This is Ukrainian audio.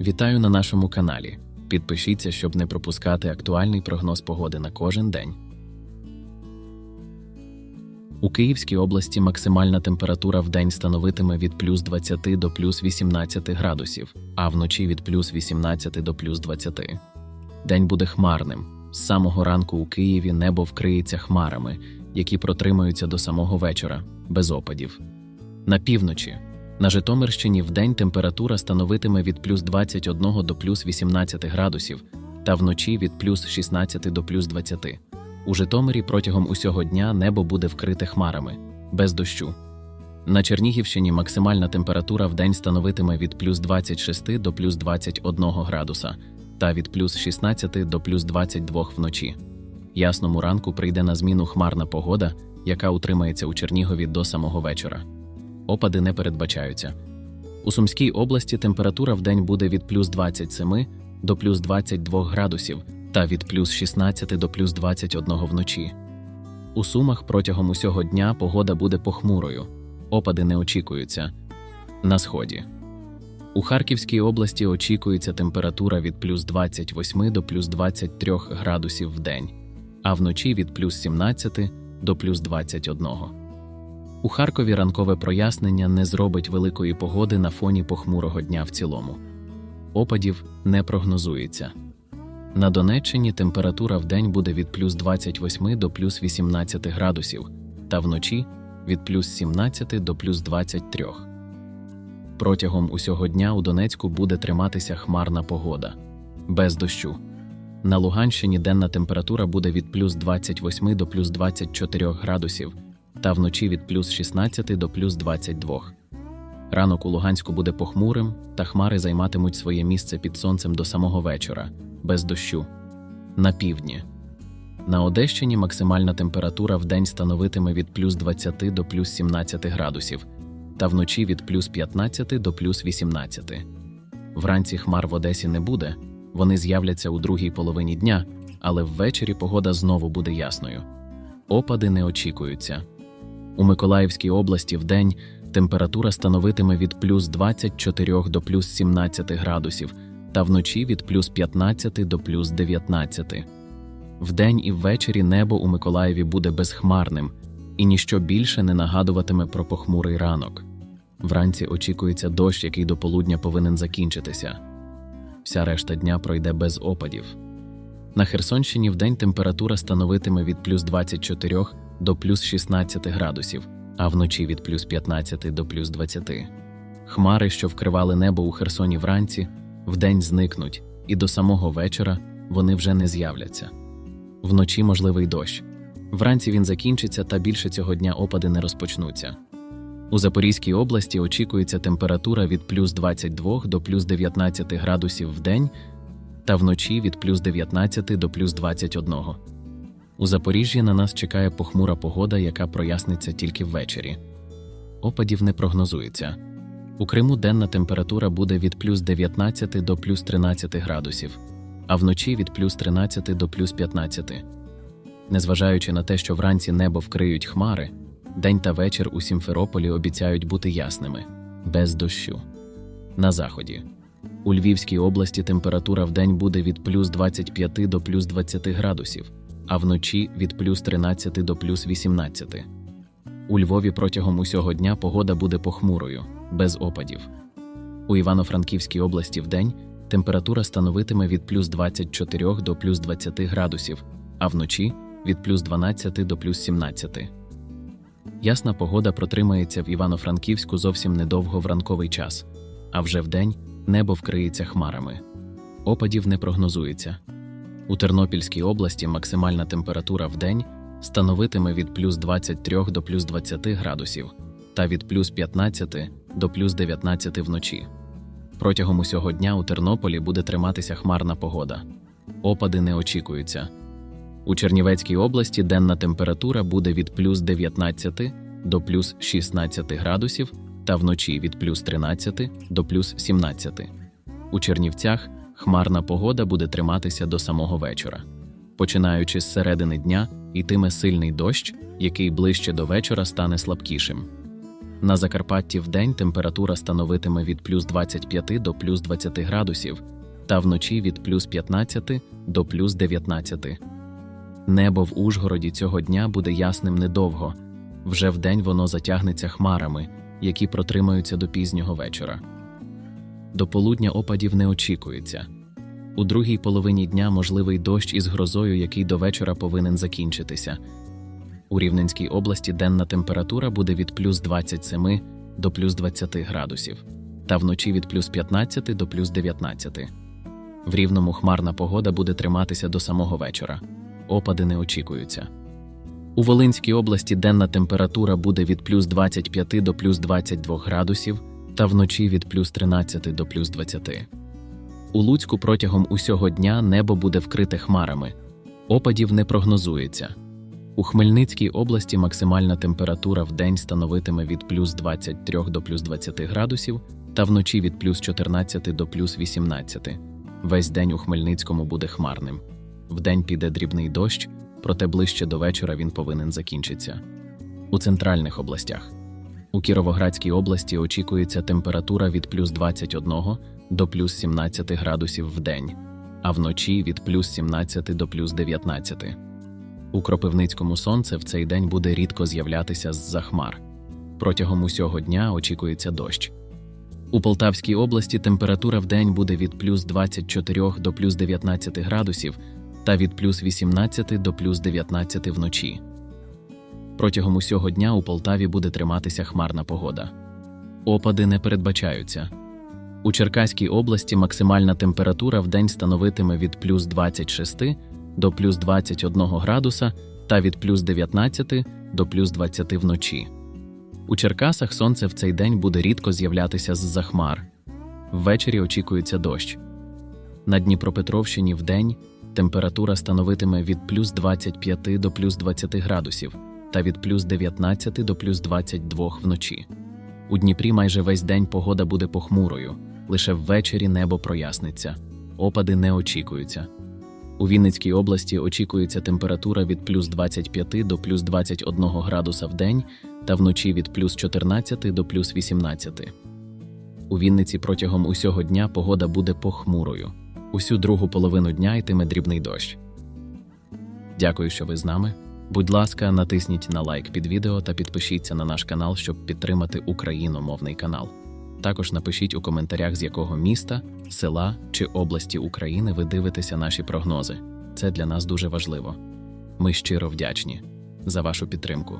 Вітаю на нашому каналі. Підпишіться, щоб не пропускати актуальний прогноз погоди на кожен день. У Київській області максимальна температура в день становитиме від плюс 20 до плюс 18 градусів, а вночі від плюс 18 до плюс 20. День буде хмарним. З самого ранку у Києві небо вкриється хмарами, які протримаються до самого вечора, без опадів. На півночі на Житомирщині вдень температура становитиме від плюс 21 до плюс 18 градусів, та вночі від плюс 16 до плюс 20. У Житомирі протягом усього дня небо буде вкрите хмарами, без дощу. На Чернігівщині максимальна температура вдень становитиме від плюс 26 до плюс 21 градуса, та від плюс 16 до плюс 22 вночі. Ясному ранку прийде на зміну хмарна погода, яка утримається у Чернігові до самого вечора опади не передбачаються. У Сумській області температура в день буде від плюс 27 до плюс 22 градусів та від плюс 16 до плюс 21 вночі. У Сумах протягом усього дня погода буде похмурою, опади не очікуються. На сході. У Харківській області очікується температура від плюс 28 до плюс 23 градусів в день, а вночі від плюс 17 до плюс 21. У Харкові ранкове прояснення не зробить великої погоди на фоні похмурого дня в цілому. Опадів не прогнозується. На Донеччині температура в день буде від плюс 28 до плюс 18 градусів, та вночі від плюс 17 до плюс 23. Протягом усього дня у Донецьку буде триматися хмарна погода без дощу. На Луганщині денна температура буде від плюс 28 до плюс 24 градусів та вночі від плюс 16 до плюс 22. Ранок у Луганську буде похмурим, та хмари займатимуть своє місце під сонцем до самого вечора, без дощу. На півдні. На Одещині максимальна температура в день становитиме від плюс 20 до плюс 17 градусів, та вночі від плюс 15 до плюс 18. Вранці хмар в Одесі не буде, вони з'являться у другій половині дня, але ввечері погода знову буде ясною. Опади не очікуються. У Миколаївській області вдень температура становитиме від плюс 24 до плюс 17 градусів, та вночі від плюс 15 до плюс 19. Вдень і ввечері небо у Миколаєві буде безхмарним, і ніщо більше не нагадуватиме про похмурий ранок. Вранці очікується дощ, який до полудня повинен закінчитися. Вся решта дня пройде без опадів. На Херсонщині вдень температура становитиме від плюс 24 до плюс 16 градусів, а вночі від плюс 15 до плюс 20. Хмари, що вкривали небо у Херсоні вранці, вдень зникнуть, і до самого вечора вони вже не з'являться. Вночі можливий дощ. Вранці він закінчиться, та більше цього дня опади не розпочнуться. У Запорізькій області очікується температура від плюс 22 до плюс 19 градусів в день та вночі від плюс 19 до плюс 21. У Запоріжжі на нас чекає похмура погода, яка проясниться тільки ввечері. Опадів не прогнозується. У Криму денна температура буде від плюс 19 до плюс 13 градусів, а вночі від плюс 13 до плюс 15. Незважаючи на те, що вранці небо вкриють хмари, день та вечір у Сімферополі обіцяють бути ясними, без дощу. На заході. У Львівській області температура в день буде від плюс 25 до плюс 20 градусів а вночі від плюс 13 до плюс 18. У Львові протягом усього дня погода буде похмурою, без опадів. У Івано-Франківській області вдень температура становитиме від плюс 24 до плюс 20 градусів, а вночі від плюс 12 до плюс 17. Ясна погода протримається в Івано-Франківську зовсім недовго в ранковий час, а вже вдень небо вкриється хмарами. Опадів не прогнозується. У Тернопільській області максимальна температура в день становитиме від плюс 23 до плюс 20 градусів та від плюс 15 до плюс 19 вночі. Протягом усього дня у Тернополі буде триматися хмарна погода. Опади не очікуються. У Чернівецькій області денна температура буде від плюс 19 до плюс 16 градусів та вночі від плюс 13 до плюс 17. У Чернівцях хмарна погода буде триматися до самого вечора. Починаючи з середини дня, йтиме сильний дощ, який ближче до вечора стане слабкішим. На Закарпатті вдень температура становитиме від плюс 25 до плюс 20 градусів, та вночі від плюс 15 до плюс 19. Небо в Ужгороді цього дня буде ясним недовго. Вже вдень воно затягнеться хмарами, які протримаються до пізнього вечора. До полудня опадів не очікується. У другій половині дня можливий дощ із грозою, який до вечора повинен закінчитися. У Рівненській області денна температура буде від плюс 27 до плюс 20 градусів, та вночі від плюс 15 до плюс 19. В Рівному хмарна погода буде триматися до самого вечора. Опади не очікуються. У Волинській області денна температура буде від плюс 25 до плюс 22 градусів, та вночі від плюс 13 до плюс 20. У Луцьку протягом усього дня небо буде вкрите хмарами. Опадів не прогнозується. У Хмельницькій області максимальна температура в день становитиме від плюс 23 до плюс 20 градусів та вночі від плюс 14 до плюс 18. Весь день у Хмельницькому буде хмарним. Вдень піде дрібний дощ, проте ближче до вечора він повинен закінчитися. У центральних областях. У Кіровоградській області очікується температура від плюс 21 до плюс 17 градусів в день, а вночі від плюс 17 до плюс 19. У Кропивницькому сонце в цей день буде рідко з'являтися з-за хмар. Протягом усього дня очікується дощ. У Полтавській області температура в день буде від плюс 24 до плюс 19 градусів та від плюс 18 до плюс 19 вночі. Протягом усього дня у Полтаві буде триматися хмарна погода. Опади не передбачаються. У Черкаській області максимальна температура в день становитиме від плюс 26 до плюс 21 градуса та від плюс 19 до плюс 20 вночі. У Черкасах сонце в цей день буде рідко з'являтися з-за хмар. Ввечері очікується дощ. На Дніпропетровщині вдень температура становитиме від плюс 25 до плюс 20 градусів та від плюс 19 до плюс 22 вночі. У Дніпрі майже весь день погода буде похмурою, лише ввечері небо проясниться, опади не очікуються. У Вінницькій області очікується температура від плюс 25 до плюс 21 градуса в день та вночі від плюс 14 до плюс 18. У Вінниці протягом усього дня погода буде похмурою. Усю другу половину дня йтиме дрібний дощ. Дякую, що ви з нами. Будь ласка, натисніть на лайк під відео та підпишіться на наш канал, щоб підтримати україномовний канал. Також напишіть у коментарях, з якого міста, села чи області України ви дивитеся наші прогнози. Це для нас дуже важливо. Ми щиро вдячні за вашу підтримку.